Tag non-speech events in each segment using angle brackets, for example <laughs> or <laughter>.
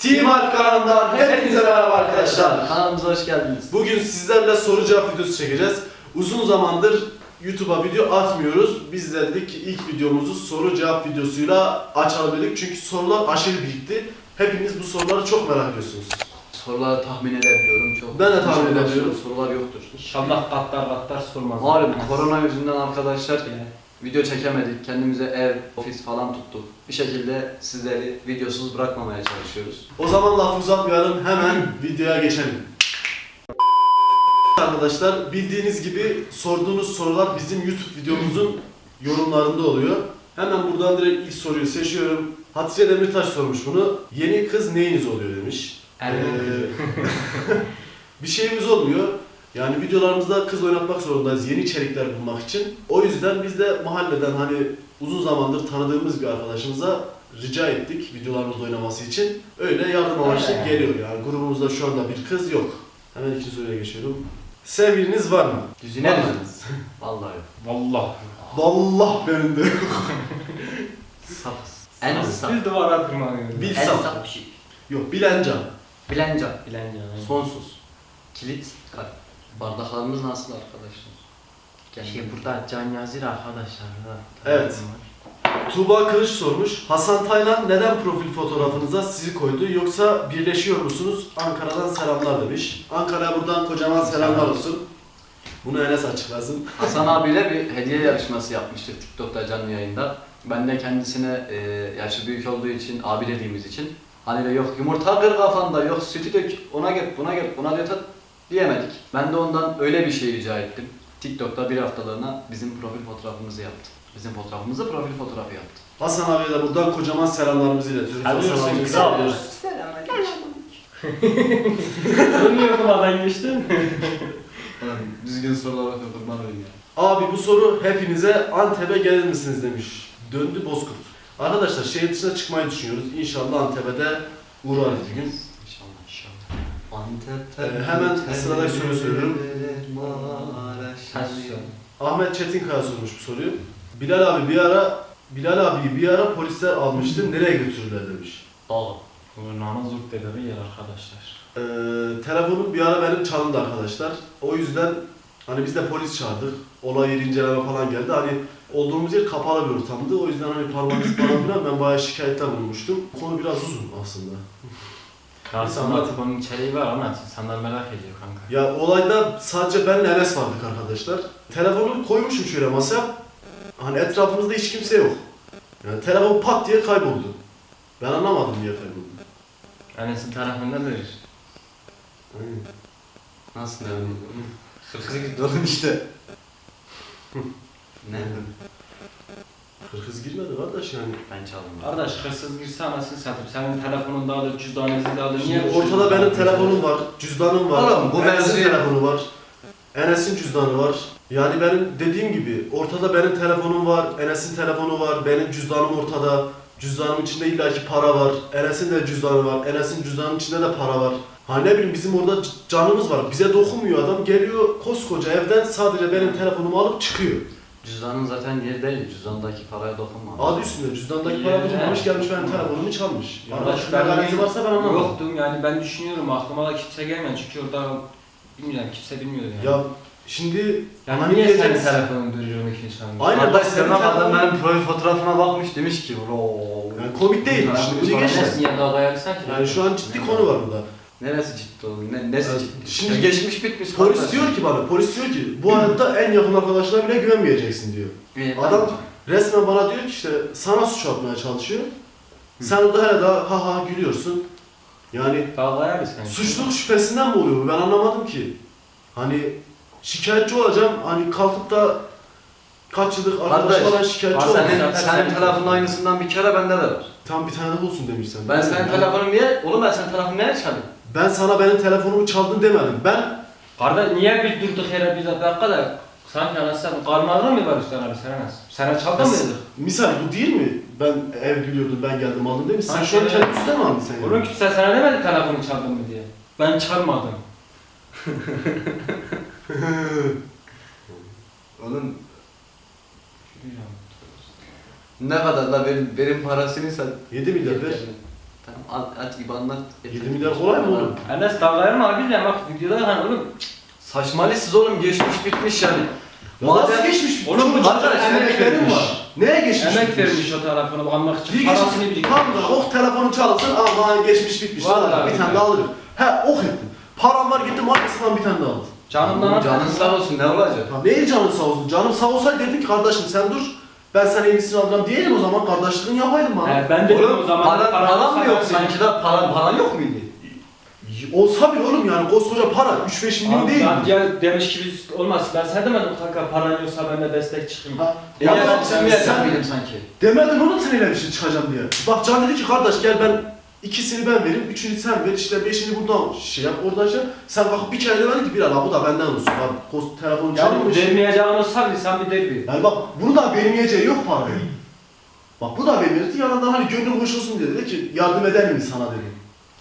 Team Alp kanalından hepinize merhaba arkadaşlar. Kanalımıza hoş geldiniz. Bugün sizlerle soru cevap videosu çekeceğiz. Uzun zamandır YouTube'a video atmıyoruz. Biz de dedik ki ilk videomuzu soru cevap videosuyla açalım dedik. Çünkü sorular aşırı birikti. Hepiniz bu soruları çok merak ediyorsunuz. Soruları tahmin edebiliyorum çok. Ben de tahmin İnşallah edebiliyorum. Sorular yoktur. İnşallah katlar katlar sormaz. Malum korona yüzünden arkadaşlar Yani. video çekemedik. Kendimize ev, ofis falan tuttuk. Bir şekilde sizleri videosuz bırakmamaya çalışıyoruz. O zaman lafı uzatmayalım hemen videoya geçelim. Arkadaşlar bildiğiniz gibi sorduğunuz sorular bizim YouTube videomuzun yorumlarında oluyor. Hemen buradan direkt ilk soruyu seçiyorum. Hatice Demirtaş sormuş bunu. Yeni kız neyiniz oluyor demiş. Ee, <laughs> bir şeyimiz olmuyor. Yani videolarımızda kız oynatmak zorundayız yeni içerikler bulmak için. O yüzden biz de mahalleden hani uzun zamandır tanıdığımız bir arkadaşımıza rica ettik videolarımızda oynaması için. Öyle yardım amaçlı geliyor yani. Grubumuzda şu anda bir kız yok. Hemen ikinci soruya geçiyorum. Sevgiliniz var mı? Düzine misiniz? <laughs> Vallahi yok. Vallahi. Vallahi benim de. Sapız. En sap. Bir duvara tırmanıyoruz. Bil- En sap. sap bir şey. Yok Bilencan. Bilencan. Bilen yani. Sonsuz. Kilit. Kalp. Bardaklarımız nasıl arkadaşlar? Kendi- Şey burada Can Yazır arkadaşlar da. Evet. Tuğba Kılıç sormuş. Hasan Taylan neden profil fotoğrafınıza sizi koydu yoksa birleşiyor musunuz? Ankara'dan selamlar demiş. Ankara'ya buradan kocaman selamlar olsun. Bunu Enes açıklasın. Hasan abiyle bir hediye yarışması yapmıştık TikTok'ta canlı yayında. Ben de kendisine e, yaşı büyük olduğu için, abi dediğimiz için hani de yok yumurta kır kafanda, yok sütü dök, ona gel, buna gel, buna dök diyemedik. Ben de ondan öyle bir şey rica ettim. TikTok'ta bir haftalığına bizim profil fotoğrafımızı yaptı. Bizim fotoğrafımızı profil fotoğrafı yaptı. Hasan abiye de buradan kocaman selamlarımızı iletiyoruz. Hasan abiyi kral. seviyoruz. Dönüyordum adan geçtin. Düzgün sorulara kurban olayım ya. Abi bu soru hepinize Antep'e gelir misiniz demiş. Döndü Bozkurt. Arkadaşlar şehir dışına çıkmayı düşünüyoruz. İnşallah Antep'e de uğrarız bir gün. Ee, hemen sıradaki soruyu söylüyorum. Kaç soru? Ahmet Çetinkaya sormuş bu soruyu. Bilal abi bir ara Bilal abi bir ara polisler almıştı. Nereye götürdüler demiş. Dağ. Bu namazlık dediği yer arkadaşlar. Ee, telefonum bir ara benim çalındı arkadaşlar. O yüzden hani biz de polis çağırdık. Olay yeri inceleme falan geldi. Hani olduğumuz yer kapalı bir ortamdı. O yüzden hani parmak izi falan filan ben bayağı şikayette bulunmuştum. Konu biraz uzun aslında. Aslında onun içeriği var ama insanlar merak ediyor kanka. Ya olayda sadece benle Enes vardık arkadaşlar. Telefonu koymuşum şöyle masaya. Hani etrafımızda hiç kimse yok. Yani telefon pat diye kayboldu. Ben anlamadım niye kayboldu. Enes'in tarafındadır. Nasıl yani? Hırsız dolun işte. ne? Hırsız girmedi kardeş yani. Ben çaldım. Kardeş hırsız girse anasını satayım. Senin telefonun da alır, cüzdanınızı da alır. Niye Şimdi ortada benim telefonum var, cüzdanım var, Oğlum, bu Enes'in mevzuyu- telefonu var, Enes'in cüzdanı var. Yani benim dediğim gibi ortada benim telefonum var, Enes'in telefonu var, benim cüzdanım ortada. Cüzdanım içinde illaki para var, Enes'in de cüzdanı var, Enes'in cüzdanının içinde de para var. Hani ne bileyim bizim orada c- canımız var, bize dokunmuyor adam. Geliyor koskoca evden sadece benim telefonumu alıp çıkıyor. Cüzdanın zaten yeri değil. Cüzdandaki paraya dokunma. Adı üstünde cüzdandaki para dokunmamış gelmiş benim telefonumu çalmış. Ya şu ben- mekanizm varsa ben anlamadım. Yoktum yani ben düşünüyorum aklıma da kimse gelmiyor çünkü orada bilmiyorum kimse bilmiyor yani. Ya şimdi yani hani niye senin diyeceğiz? telefonun duruyor iki insan? Aynen. Hatta bak, senin senin adam telefonun- benim profil fotoğrafıma bakmış demiş ki bro. Yani komik değil. Şimdi bu gençler. Enes niye dalga yarısan ki? Yani şu an ciddi konu var burada. Neresi ciddi oğlum? Ne, nesi Evet, ciddi? şimdi Ya geçmiş bitmiş. Polis diyor ki bana, polis diyor ki bu hayatta en yakın arkadaşına bile güvenmeyeceksin diyor. Ben- Adam resmen bana diyor ki işte sana suç atmaya çalışıyor. Sen orada hala daha ha ha gülüyorsun. Yani Dalga yarısan. suçluluk şüphesinden mi oluyor bu? Ben anlamadım ki. Hani şikayetçi olacağım. Hani kalkıp da kaç yıllık arkadaş Kardeş, falan şikayetçi Kardeş, olacağım. Senin, senin sen- telefonun aynısından bir kere bende de var. Tam bir tane de bulsun demişsen. Ben senin telefonunu niye? Oğlum ben senin telefonunu niye çalayım? Ben sana benim telefonumu çaldın demedim. Ben Kardeş niye bir durduk yere bir dakika da sanki anasını karnında mı var üstüne abi sen anas? Sana çaldın mı dedik? misal bu değil mi? Ben ev biliyordum ben geldim aldım değil mi? Sen şu an evet. kendi üstüne mi aldın sen? Oğlum kimse sana demedi telefonu çaldın mı diye. Ben çalmadım. <laughs> Oğlum ne kadar la benim, benim parasını sen 7 milyar ver. Tamam, at, at IBAN'la. 7 milyar kolay mı oğlum? Enes dalga mı abi de bak videoda hani oğlum. Saçmalısınız oğlum geçmiş bitmiş yani. Nasıl geçmiş? Oğlum bu Çocuk kadar emek emeklerim vermiş. var. Neye geçmiş? Emek bitmiş? vermiş o telefonu almak için. Bir Parasını geçmiş. biriktirmiş. Tamam da oh telefonu çalsın ama geçmiş bitmiş. Vallahi Vallahi bir tane billahi. daha alırım. He oh ettim. Param var gittim arkasından bir tane daha aldım. Canımdan Canın sağ olsun ne olacak? Ya neyin canın sağ olsun? Canım sağ olsaydı dedim ki kardeşim sen dur. Ben sana iyisini alacağım diyelim o zaman kardeşliğini yapaydın bana. He, ben de Oğlum o zaman para, para paran mı yok sanki da paran, paran yok muydu? Olsa bile oğlum yani koskoca para 3-5 milyon Abi değil. ben ya demiş gibi olmaz. Ben sana demedim kanka paran yoksa ben de destek çıkayım. Ha, E ya ya ben sen, sen mıydım sanki? demedin oğlum seninle bir şey çıkacağım diye. Bak Can dedi ki kardeş gel ben ikisini ben vereyim, üçünü sen ver, işte beşini buradan şey yap, oradan şey yap. Sen kalkıp bir kere demedin ki bir ala bu da benden olsun. Bak kos, telefonu Yani çalmamış. vermeyeceğin olsa bile sen bir derbi. Yani bak bunu da vermeyeceği yok parayı. Bak bu da vermeyecekti yanından hani gönlüm hoş olsun diye dedi ki yardım eder miyim sana dedi.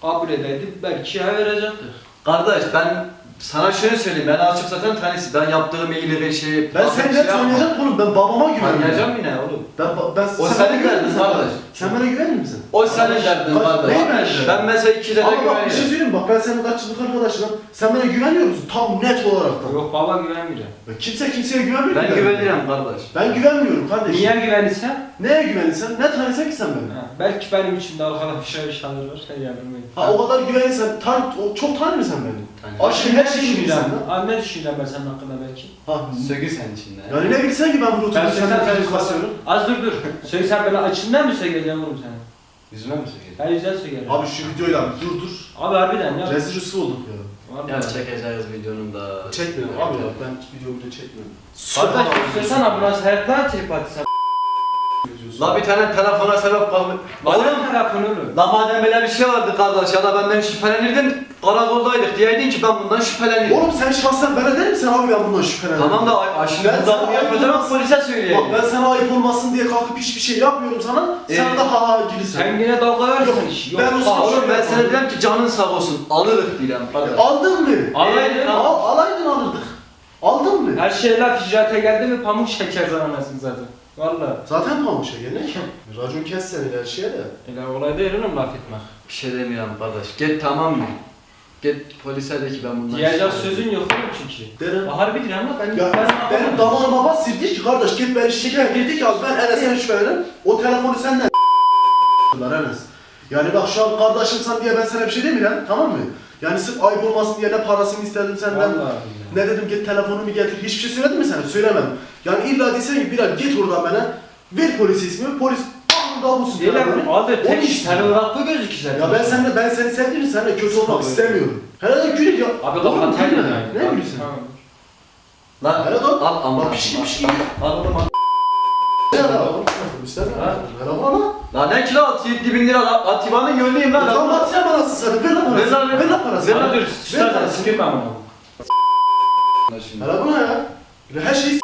Kabul edeydi belki ya verecektir. Kardeş ben sana şöyle söyleyeyim ben açık zaten tanesi ben yaptığım iyileri şey Ben seni ne tanıyacağım oğlum ben babama güveniyorum. Tanıyacağım yine oğlum. Ben, ben, O sen senin derdin kardeş. Sen bana güvenir misin? O senin derdin kardeş. neyi ben de? Ben mesela iki tane Ama bak bir şey güveniyorum. söyleyeyim bak ben senin kaç yıllık arkadaşınım. Sen bana güveniyor musun? Tam net olarak da. Yok baba güvenmiyorum. Ya Kimse kimseye güvenmiyor. Ben güvenirim kardeş. Ben güvenmiyorum kardeşim. Niye güvenirsen? Neye güvenirsen? Ne tanıyorsan ki sen beni? Belki benim için de arkada bir şey bir şey alırlar. Şey yapmayın. Ha o kadar güvenirsen, tan o- çok tanıyor musun sen beni? Tanıyorum. Aşkım her lan. Abi ne düşünüyorum ben senin hakkında belki? Ha. Sögü senin içinde. Yani ne bilsen ki ben Ben oturup söylesem senden sen telefon kasıyorum. Az dur dur. Söyle sen bana açından mı söyleyeceğim oğlum sana? Yüzüme mi söylüyorsun? Ben yüzden söylerim. Abi şu videoyla bir dur dur. Abi harbiden ya. Rezil rüsva olduk ya. Vallahi. Ya çekeceğiz videonun da. Çekmiyorum abi ya ben video video çekmiyorum. Kardeş söylesene bu nasıl hayatlar trip atsa. La bir tane telefona sebep kalmış. Oğlum Oğlum telefonu oğlum. La madem böyle bir şey vardı kardeş ya da benden şüphelenirdin karakoldaydık diyeydin ki ben bundan şüpheleniyorum. Oğlum sen şahsen ben eder misin abi ben bundan şüpheleniyorum. Tamam da ay, şimdi Ben sana bunu yapacağım ayıp polise Bak ben sana ayıp olmasın diye kalkıp hiçbir şey yapmıyorum sana. Sen Ee, de ha ha gülüyorsun. Sen yine dalga versen iş. Yok. Ben o Bak oğlum ben sana diyorum ki canın sağ olsun alırız diyelim kardeş. Aldın mı? Alaydın. Ee, Al, alaydın alırdık. Aldın mı? Her şey laf icraate geldi mi pamuk şeker zananasın zaten. Valla. Zaten pamuk şeker ne? Racon kes seni her şeye de. Öyle olay değil oğlum laf etmek. Bir şey demiyorum kardeş. Git tamam mı? Git polise de ki ben bundan şüpheleniyorum. sözün yok oğlum çünkü. Derim. Harbidir ama ben Ya ben benim damarıma bas dedi ki kardeş git beni şeker dedi ki abi ben Enes'e şüphelenim. O telefonu senden Lan Enes. Yani bak şu an kardeşimsen diye ben sana bir şey demiyorum tamam mı? Yani sırf ayıp olmasın diye ne parasını istedim senden. Vallahi. Ne dedim git telefonumu getir. Hiçbir şey söyledim mi sana? Söylemedim. Yani illa desen ki bir git oradan bana. Ver polise ismimi. Polis bam da bulsun Değil telefonu. mi? Adı Onu tek istiyorum. sen olarak bu gözüküyor zaten. Ya ben seninle ben seni sevdiğim için seninle kötü olmak istemiyorum. Herhalde gülün ya. Abi kapat her yani. Ne gülüyorsun? Tamam. Lan Herhalde al ama. Bak pişkin pişkin. Al oğlum al. Ne ara oğlum? İstemiyorum. Merhaba ama. Lan ne kilo at 7000 bin lira lan. Atibanın yönlüyüm lan. Tamam at ya parası sana. Ver lan Ver parası. lan, ver. Ver lan parası. Abi dur. Ver Üstad parası. sikirme ama. Merhaba ya? Her şeyi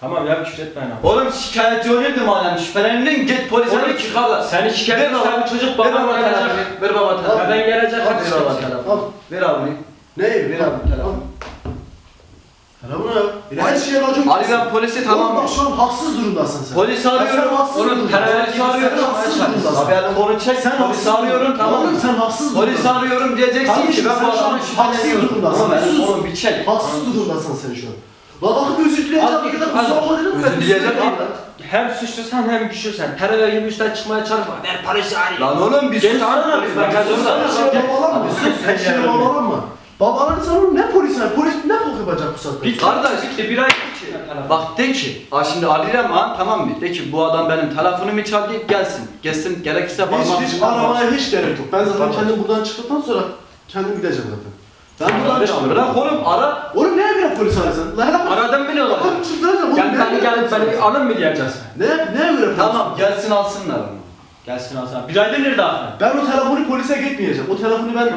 Tamam ya küfür etme ana. Oğlum şikayetçi oluyordum madem şüphelendin git polise de ki kardeş. Seni şikayet Ver baba. eden çocuk Ver babam baba gelecek. telefonu. Ver baba telefonu. Neden gelecek? Ver hadi baba telefonu. Al. Ver abi. Ne? Ver abi telefonu. Ne ya? Ya Her şeye racon Ali ben polisi Oğlum tamam. bak şu an haksız durumdasın sen. Polisi Ya sen arıyorum. haksız Oğlum, durumdasın. terör Polisi arıyorum. Sen haksız durumdasın. Abi telefonu çek. Sen Polisi haksız arıyorum tamam Oğlum sen haksız durumdasın. arıyorum diyeceksin Kardeşim, ki ben sen bu şu an adamı haksız şüpheleniyorum. durumdasın. Ama ben Sus. oğlum bir çek. Haksız durumdasın sen şu an. La bakıp özür Bir kadar al. kusura bakma dedim. Özür ben dileyeceğim üstüne abi. kaldım. Hem suçlusan hem güçlüsen. Terör gibi üstten çıkmaya çalışma. Ver polisi arayayım. Lan oğlum bir Git sus. anana Polis bir bak, bak, sus sus. lan. Sen şeye babalanma. Babaların sen oğlum ne polis var? Polis ne bok yapacak bu saatte? Bir Kardeş, gitti bir ay gitti. Bak de ki, ha şimdi arayacağım ha tamam mı? De ki bu adam benim telefonumu çaldı gelsin. Gelsin gerekirse parmak Hiç, hiç ucundan aramaya hiç gerek yok. Ben zaten kendim buradan çıktıktan sonra kendim gideceğim zaten. Ben buradan bak. çıktım. Bırak oğlum ara. Oğlum neye göre polis arıyorsun? La hele bak. Aradan bile olacak. Oğlum çıldıracağım. Oğlum beni göre gelip beni alın mı diyeceğiz? Ne, göre polis Tamam gelsin alsınlar onu. Gelsin alsana. Bir aydır nerede aklı? Ben o telefonu polise gitmeyeceğim. O telefonu ben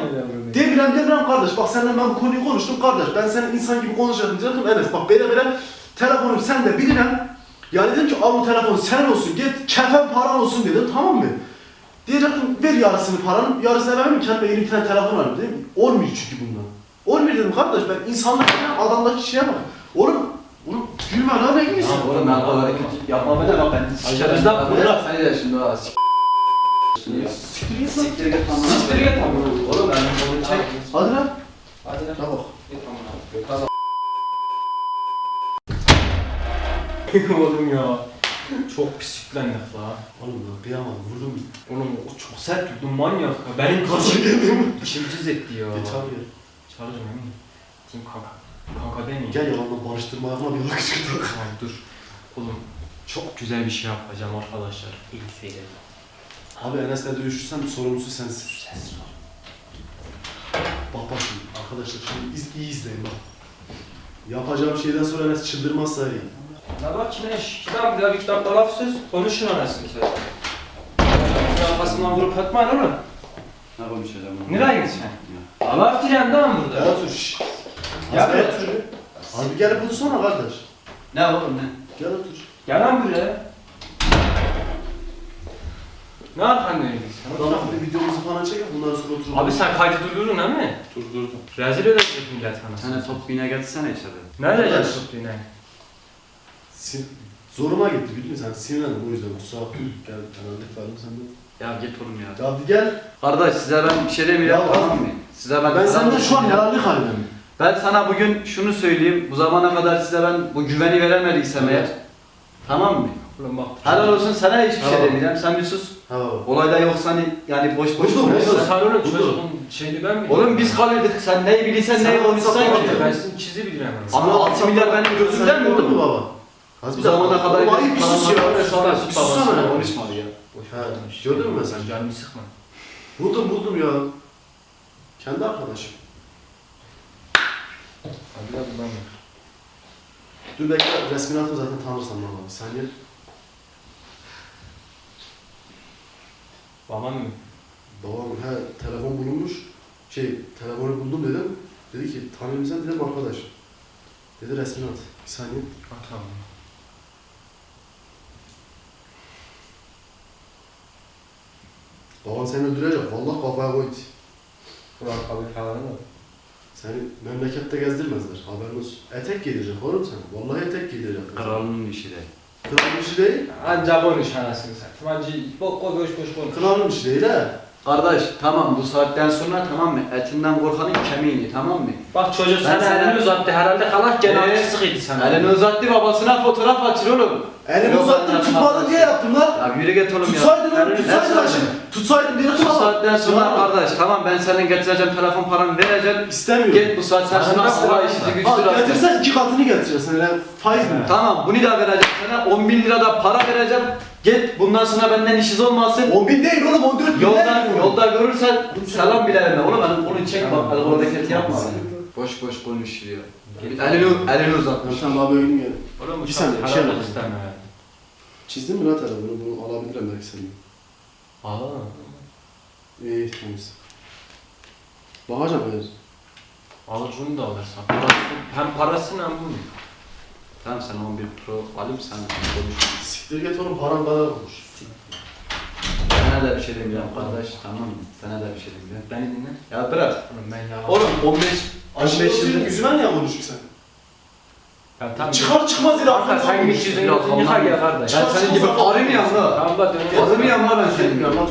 Demirem Demirem kardeş bak seninle ben bu konuyu konuştum kardeş. Ben senin insan gibi konuşacaktım diyecektim Enes bak böyle böyle telefonum sende bilinen yani dedim ki al bu telefon sen olsun git kefen paran olsun dedim tamam mı? Diyecektim ver yarısını paranın yarısını vermem kendime yeni bir tane telefon alayım dedim. Olmuyor çünkü bundan. Olmuyor dedim kardeş ben insanlık ya adamdaki şeye bak. Oğlum oğlum gülme lan ne gülüyorsun? Ya oğlum ben o hareketi yapma bana bak ben sikerim. Ben burada- Sen de şimdi ha sik- Siktir git lan. Siktir git tamam. Siktir git amına. Oğlum ben bunu çek. Hadi lan. Hadi lan. Çabuk. Git amına. <laughs> Oğlum ya. Çok pisliklendik la. Oğlum lan kıyamam vurdum. Oğlum o çok sert vurdun manyak ya. Benim Gaza geldim. <laughs> içim cız etti ya. Geç abi Çağıracağım emin. Kim kanka? Kanka demeyeyim. Gel yalanla barıştırma ayağına bir bak çıktı. Tamam dur. Oğlum çok güzel bir şey yapacağım arkadaşlar. İyi seyredin. Abi Enes'le dövüşürsem sorumlusu sensin. Sensin Bak bak şimdi arkadaşlar şimdi iz, iyi izleyin bak. Yapacağım şeyden sonra Enes çıldırmazsa ya. La bak şş, kitap bir daha bir kitapta laf söz konuşun anasını söz. Arkasından vurup atmayın oğlum. Ne konuşacağım? Nereye gideceksin? Allah diyen değil mi burada? Gel otur şşş. Gel Gel otur. Abi gelip otursana kardeş. Ne oğlum ne? Gel otur. Gel lan buraya. Ne yapan öyle sen? Adam bir videomuzu falan çekin bundan sonra oturalım. Abi sen kaydı durdurdun değil mi? Durdurdum. Rezil edecek millet Sen de top bine gelsene içeri. Nerede Arkadaş. yaptık yine? Sin Zoruma gitti bildin mi sen? Sinirlendim o yüzden kusura bakma. Gel herhalde verdim sen de. Ya git oğlum ya. Ya hadi gel. Kardeş size ben bir şey demeyeceğim Ya tamam mı? Size ben Ben senden şu an yararlı halimim. Ben sana bugün şunu söyleyeyim. Bu zamana kadar size ben bu güveni veremediysem eğer. Tamam mı? Oğlum bak. Helal olsun sana hiçbir şey Tamam. demeyeceğim. Sen bir sus. Ha. Olayda yoksa hani yani boş boş Buldum, konuşsan. buldum. Sen oğlum Buldum. çocuğun şeyini ben biliyorum. Oğlum biz kalırdık. Sen neyi bilirsen Sen neyi konuşsan ki. Ben sizin çizi biliyorum. Ama 6 milyar benim gözümden mi oldu oldu? mu baba? Az Bu zamana kadar Oğlum ayıp bir sus ya. Bir sonra sussana. konuşmadı ya. Ha, gördün mü sen? Canımı sıkma. Buldum buldum ya. Kendi arkadaşım. Hadi de bulamıyorum. Dur bekle resmini atın zaten tanırsan baba. Sen gel. Babam mı? Babam he telefon bulunmuş. Şey telefonu buldum dedim. Dedi ki tanıyor musun dedim arkadaş. Dedi resmini at. Bir saniye. Ha Baban seni öldürecek. Vallahi kafaya koydu. Burak abi falan da. Seni memlekette gezdirmezler. Haberin olsun. Etek giydirecek oğlum sen. Vallahi etek giydirecek. Kralının işi de. Kralın işi değil. Anca konuş anasını satayım. Anca bok bok boş boş konuş. Kralın işi değil he. Kardeş tamam bu saatten sonra tamam mı? Etinden korkanın kemiğini tamam mı? Bak çocuk sana sana- elini uzattı herhalde kalan gene Ee, sıkıydı sana. Elini uzattı babasına fotoğraf açır oğlum. Elimi Yok, uzattım ben tutmadın yapmam. diye yaptım lan. Ya yürü git oğlum ya. Tutsaydın oğlum Ben tutsaydın şimdi. Tutsaydın diye Bu tutamadım. saatten sonra kardeş tamam ben senin getireceğim telefon paramı vereceğim. İstemiyorum. Git bu saatten Sana sonra Allah var? işini gücü Bak rast. getirsen iki katını getireceksin. Öyle faiz mi? Tamam bunu da vereceğim sana 10 bin lira da para vereceğim. Git bundan sonra benden işiniz olmasın. 10 bin değil oğlum 14 bin. Yolda, değil. yolda görürsen selam bile verme oğlum ben onu çek bak el hareketi yapma. Boş boş konuşuyor. Elini, elini uzat. Tamam abi öyle gel. Oğlum Bir saniye, bir şey isteme. Çizdin mi lan telefonu? Bunu alabilirim belki senin. Aa. İyi temiz. Bakacağım hayır. Alıcını da alırsan. Hem parasını hem bunu. Tamam sen 11 Pro alayım sen konuş. Siktir git oğlum param kadar olmuş. Sana da bir şey demeyeceğim kardeş tamam mı? Sana da bir şey demeyeceğim. Beni dinle. Ya bırak. Oğlum ben ya. Oğlum 15 Aşırı 15 oturayım yıldır yüzüme niye konuşuyorsun sen? Ben tam Çıkar çıkmaz yine Kanka sen git yüzünü Ya gözünü yıka tamam. gel kardeş. Ben senin gibi arımıyorum la. Tamam da dönüyor. Arımıyorum la ben senin gibi. Oğlum.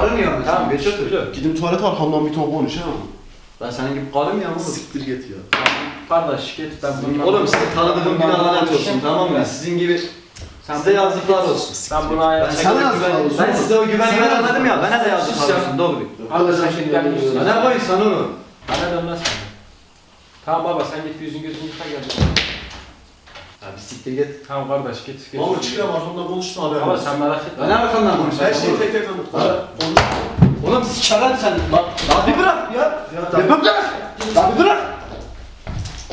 Arımıyorum Tamam ben. geç otur. Gidin tuvalet arkamdan bir ton konuş ha. Ben senin gibi karımıyorum oğlum. Siktir git ya. Kardeş git ben bundan... Oğlum sizi tanıdığım bir lanet olsun tamam mı? Sizin gibi size yazıklar olsun. Ben buna ayak Ben Size sana o yazıklar olsun. Ben size o güveni Sana veremedim ya. Bana da yazıklar ya. olsun doğru. Sen şimdi ben yüzünü... Ya ne koysan onu? Bana dönmez sana. Tamam baba sen git yüzün gözünü yıka gel. Ya bir siktir git. Tamam kardeş git. git. Mahmut çıkıyor arkamdan konuştun haberin Baba olsun. sen merak etme. Ne arkandan Her konuşuyorsun? şeyi oğlum? tek tek anlat. Ha. Oğlum sikerim sen. Bak. Ya bir bırak ya. Ya Ya bir bırak. Ya bir bırak.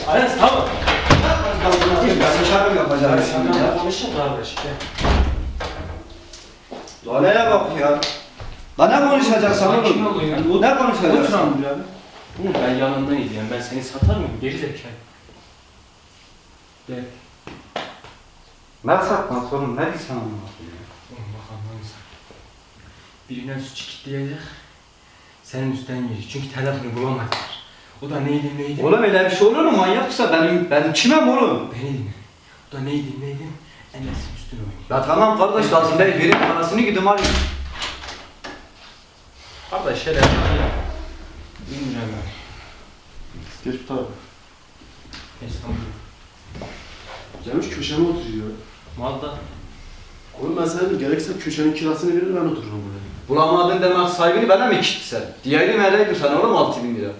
Aynen tamam. Ben sikerim yapacağım şimdi ya. konuşun kardeş. Gel. Laleye bak ya. Lan ne konuşacaksın Sakin oğlum? ol ya. Ne Otur konuşacaksın? lan bir abi. Oğlum ben yanındayım yani ben seni satar mıyım? Geri zekalı. Gel. Ne satmaz oğlum? Ne diyorsun ama? Oğlum bak anlamıyorsun. Birinden suçu kilitleyecek. Senin üstten yiyecek. Çünkü telefonu bulamadılar. O da neydi neydi? Oğlum öyle bir şey olur mu? Manyaksa benim, benim kimem oğlum? Beni dinle. O da neydi neydi? Enes'in üstüne oynuyor. Ya tamam kardeş lazım değil. Verin parasını gidin alayım. Kardeş ya. Bilmiyorum ben. Geç bu tarafa. Tamam. Gelmiş köşeme oturuyor. Malda. Oğlum ben sana dedim, gerekirse köşenin kirasını verir ben otururum buraya. Bulamadın demek sahibini bana mı gitti sen? Diğeri neredeydi sen oğlum 6000 lira?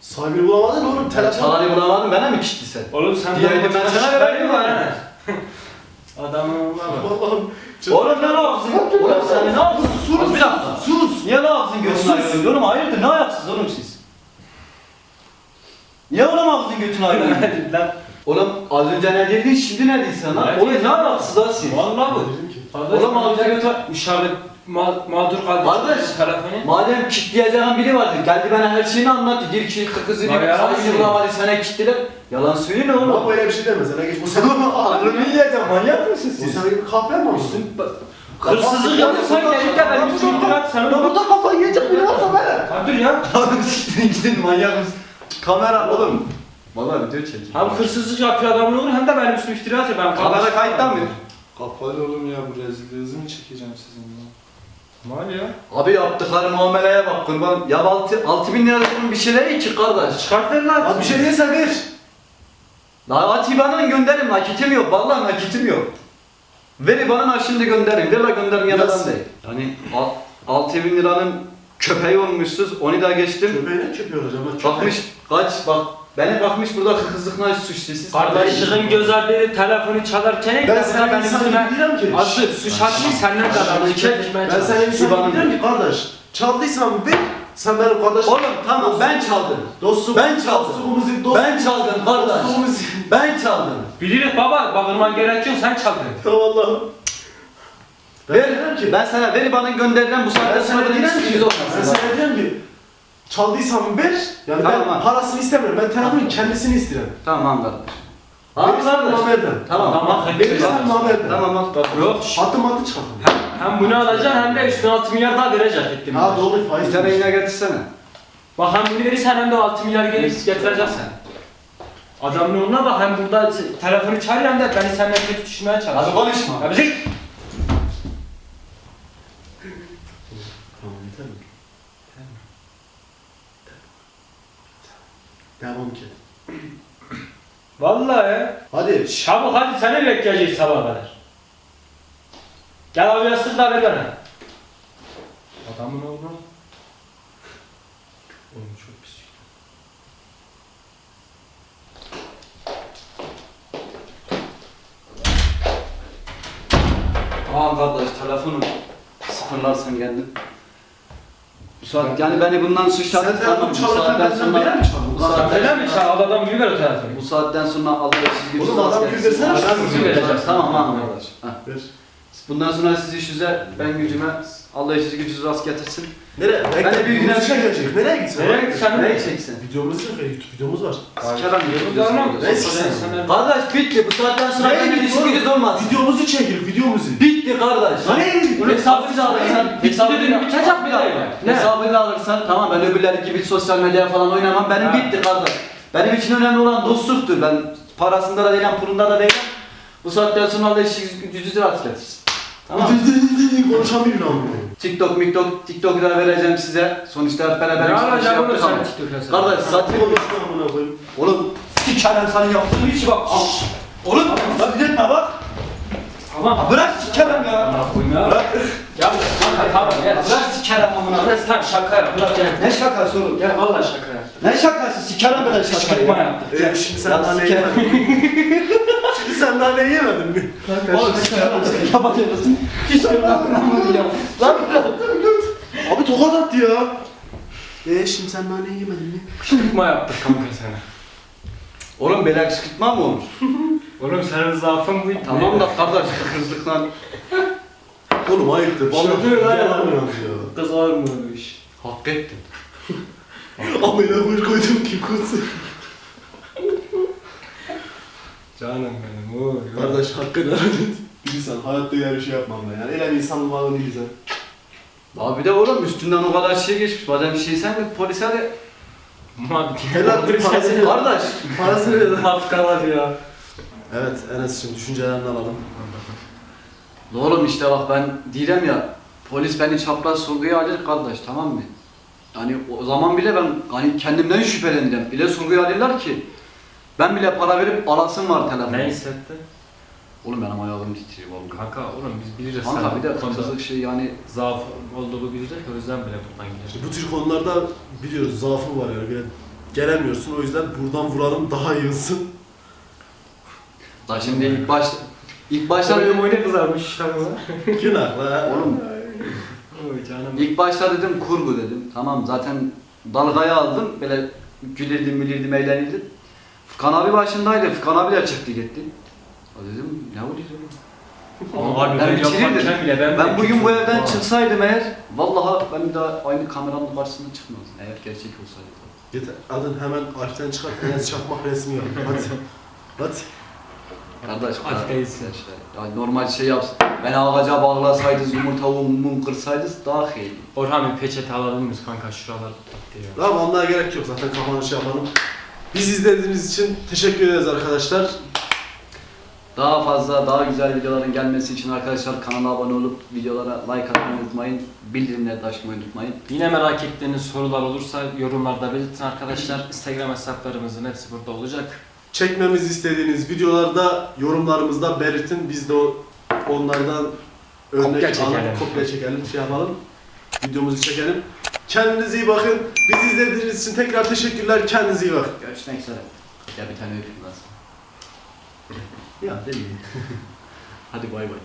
Sahibini bulamadın oğlum telefon. Çalanı bulamadın bana mı gitti sen? Oğlum sen Diğerini ben sana vereyim mi? <laughs> Adamın var. Allah'ım. Oğlum ne yapsın? Oğlum sen ne yapsın? Sus. Bir dakika. Sus. Niye ne yapsın götünü ayrılıyor? Oğlum hayırdır ne ayaksınız oğlum siz? Niye oğlum ağzın götünü ayrılıyor? <laughs> Lan. Oğlum az önce ne dedin şimdi ne dedin sen lan? Ne Oğlum ne ayaksınız lan siz? Dedim ki. Oğlum ağzına götür. Uşağı ma mağdur kaldı. Kardeş. Telefonu. Madem kitleyeceğin biri vardı, geldi bana her şeyini anlattı. Bir ki kızını Bak yalan sahibini söylüyor. bulamadı, sana kittiler. Yalan söylüyor ne Oğlum oğlum? böyle bir şey deme sana geç. O sana Ağrını yiyeceğim, manyak mısın O sana gibi kahve mi almışsın? Hırsızlık yapıyorsan gelip de benim üstüme iftira at. Sen Ya burada kafayı yiyecek biri varsa böyle. Ha dur ya. Oğlum siktirin gidin manyak mısın? Kamera oğlum. Valla video çekiyor. Hem hırsızlık yapıyor adamın olur hem de benim üstüme iftira atıyor. Ben Kamera kayıttan mı? Kapalı oğlum ya bu rezilliğinizi mi çekeceğim sizin ya? Mal ya. Abi yaptıkları muameleye bak kurban. Ya 6, 6 bin lira bunun bir şeyleri ki kardeş. Çıkart ver lan. Abi bir şey değilse ver. La at IBAN'ını gönderin nakitim yok. Vallahi nakitim yok. Ver IBAN'ını şimdi gönderin. Ver la gönderin ya da ben de. Yani 6 bin liranın köpeği olmuşsuz. Onu da geçtim. Köpeği olacağım. ben köpek. Bakmış kaç bak. Beni bakmış burada kızlıkla suçlu. Siz Kardeşliğin göz ardı telefonu çalarken Ben ben sana benim insan üstüme bilmiyorum ki. Adı suç atmayı senden de adamı çekmeye Ben sana insan İban'ın- bilmiyorum ki kardeş. Çaldıysan ver. Sen benim kardeşim. Oğlum tamam ben çaldım. Dostum. Ben çaldım. Dostluğumuzu dost. Ben çaldım kardeş. Dostluğumuzu. Ben çaldım. Bilirim baba bağırman gerek yok sen çaldın. Ya Allah'ım. Ben diyorum ki. ben sana ver IBAN'ın gönderilen bu saatten Ben sana sonra dediğin ki. Ben sana diyorum ki. Çaldıysan ver. Yani Tamam, ben tamam. parasını istemiyorum. Ben telefonun kendisini isterim. Tamam kardeş. Abi Verirsen kardeş. namerden. Tamam. Tamam. Verirsen namerden. Tamam al. Yok. Hattı matı çıkartın. Hem bunu alacaksın hem de üstüne 6 milyar daha verecek ettim. Ha doğru faiz. Bir tane yine getirsene. Bak hem bunu verirsen hem de 6 milyar geri getireceksin. Adamın önüne bak hem burada telefonu çağır hem de beni senden kötü düşünmeye çalış. Hadi konuşma. Ya bizi Tamam yeter mi? Devam ki. Vallahi Hadi. Çabuk hadi seni bekleyeceğiz sabaha kadar. Gel abi yastık da ver bana. Adamın oğlu. Oğlum çok pis. Tamam kardeş telefonu sıfırlarsan kendin. Bu saat yani beni bundan suçladın Sen tamam bu saatten sonra çaldın? bu Sen saatten mi? Al adam gibi ver o telefonu. bu saatten sonra Allah'a siz gücünüz Oğlum adam gibi versene. Adam gibi vereceğim. verecek. Tamam. Ver. Bundan sonra siz işinize ben gücüme Allah sizi gücünüzü rast getirsin. Nereye? Ben de bir güne- şey gelecek. Nereye gitsin? Nereye gitsin? Ne çeksin? Videomuz yok ya, YouTube videomuz var. Sikerim Tamam. Ne siksen? Kardeş bitti bu saatten sonra Nereye benim işim gücüz olmaz. Videomuzu çekil, videomuzu. Bitti kardeş. Nereye gidiyor? Hesabını alırsan, hesabını bitecek alırsan, Ne? hesabını alırsan tamam ben öbürleri gibi sosyal medya falan oynamam. Benim bitti kardeş. Benim için önemli olan dostluktur. Ben parasında da değilim, pulunda da değilim. Bu saatten sonra Allah işi gücünüzü rast getirsin. Tamam. Konuşan lan. TikTok, miktok, TikTok'lar vereceğim size. Sonuçta hep beraber Ne bir şey alacak bunu yaptık ama. sen TikTok hesabı? Kardeş Amına koyayım. oğlum sikerim sana yaptığım işi bak. Al. Oğlum bak gitme bak. Tamam. Ya Bırak sikerim ya. Amına koyayım ya. Bırak. Ya kanka tamam gel. Bırak sikerim amına. Bırak tamam şaka yap. Bırak gel. Ne şakası oğlum? Gel vallahi şaka yap. Ne şakası? Sikerim böyle şakayı. yaptık. Ee, şimdi sen Ya sikerim. <laughs> sen ne yemedin mi? Oğlum sikerim. Kapatıyorsun. Hiç anlamadım ya. Lan Abi tokat attı ya. Ee şimdi sen ne yemedin mi? Kışkırtma yaptık kanka sana. Oğlum böyle kışkırtma mı olur? <laughs> Oğlum senin zaafın bu. Tamam da kardeş kızlıklan. Oğlum ayıptır. Vallahi Şöyle lan. yalanmıyoruz ya. Kızarmış. Hak ettin. <laughs> Amına koydum ki kutsu. Canım benim oğlum. Kardeş hakkını. <laughs> Bilirsen hayatta bir şey yapmam ben yani. Öyle bir insan olmadığını bilirsen. Abi bir de oğlum üstünden o kadar şey geçmiş. Bazen bir şey sen de polise de... Helal bir parasını Kardeş. Parasını ver. <laughs> Hafkalar ya. Evet Enes'cim düşüncelerini alalım. Oğlum işte bak ben diyeceğim ya. Polis beni çapraz sorguya alır kardeş tamam mı? hani o zaman bile ben hani kendimden şüphelendim. Bile sorguya alırlar ki ben bile para verip alasım var telefonu. Ne hissetti? Oğlum benim ayağım titriyor vallahi. Kanka oğlum biz biliriz. Kanka sen bir de bu konuda kırmızılık şey yani Zaaf olduğu biliriz o yüzden bile buradan gidiyor. bu tür konularda biliyoruz zaafı var yani. Böyle gelemiyorsun o yüzden buradan vuralım daha iyi olsun. daha şimdi ilk baş ilk başta Oyun oyunu kızarmış şarkılar. Günah la. oğlum Oy canım. ilk başta dedim kurgu dedim. Tamam zaten dalgaya aldım böyle gülirdim mülirdim eğlenirdim. Furkan abi başındaydı. Furkan abi de çıktı gitti. O dedim ne oluyor? Ama Ben bile ben Ben bugün bu evden Aa. çıksaydım eğer vallahi ben bir daha aynı kameranın karşısına çıkmazdım. Eğer gerçek olsaydı. Yeter. Adın hemen harften çıkar. Enes Çakmak resmi yap. Hadi. Hadi. Kardeş Aç kardeş değilsin. işte. Ya normal şey yapsın. Ben ağaca bağlasaydınız yumurta mum kırsaydınız daha iyi. Orhan bir peçete alalım mı kanka şuralar. Tamam vallahi gerek yok zaten kapanışı yapalım. Biz izlediğiniz için teşekkür ederiz arkadaşlar. Daha fazla, daha güzel videoların gelmesi için arkadaşlar kanala abone olup videolara like atmayı unutmayın. Bildirimleri de açmayı unutmayın. Yine merak ettiğiniz sorular olursa yorumlarda belirtin arkadaşlar. <laughs> Instagram hesaplarımızın hepsi burada olacak. Çekmemizi istediğiniz videolarda yorumlarımızda belirtin. Biz de o, onlardan örnek Kopya çekelim. alıp kopya çekelim, şey yapalım. Videomuzu çekelim. Kendinize iyi bakın. Biz izlediğiniz için tekrar teşekkürler. Kendinize iyi bakın. Görüşmek üzere. Ya bir tane öpeyim sana. Ya değil <laughs> Hadi bay bay.